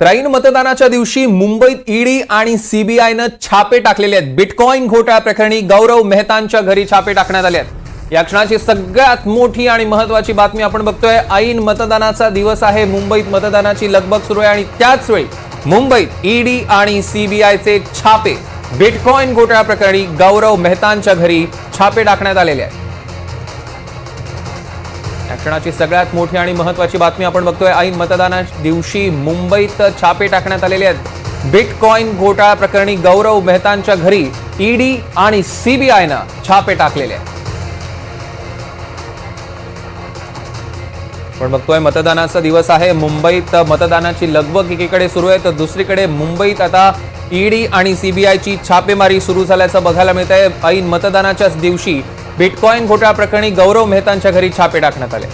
तर मतदानाच्या दिवशी मुंबईत ईडी आणि सीबीआयनं छापे टाकलेले आहेत. बिटकॉईन घोटाळ्या प्रकरणी गौरव मेहतांच्या घरी छापे टाकण्यात आले आहेत. या क्षणाची सगळ्यात मोठी आणि महत्वाची बातमी आपण बघतोय. ऐन मतदानाचा दिवस आहे. मुंबईत मतदानाची लगबग सुरू आहे आणि त्याच वेळी मुंबईत ईडी आणि सीबीआयचे छापे. बिटकॉईन घोटाळ्या प्रकरणी गौरव मेहतांच्या घरी छापे टाकण्यात आलेले आहेत. क्षणाची सगळ्यात मोठी आणि महत्वाची बातमी आपण बघतोय. ऐन मतदाना दिवशी मुंबईत छापे टाकण्यात आलेले आहेत. बिटकॉईन घोटाळा प्रकरणी गौरव मेहतांच्या घरी ईडी आणि सीबीआयनं छापे टाकलेले आहेत. पण बघतोय मतदानाचा दिवस आहे. मुंबईत मतदानाची लगबग एकीकडे सुरू आहे तर दुसरीकडे मुंबईत आता ईडी आणि सीबीआयची छापेमारी सुरू झाल्याचं बघायला मिळत आहे ऐन मतदानाच्याच दिवशी बिटकॉईन घोटाळा प्रकरणी गौरव मेहतांच्या घरी छापे टाकण्यात आले.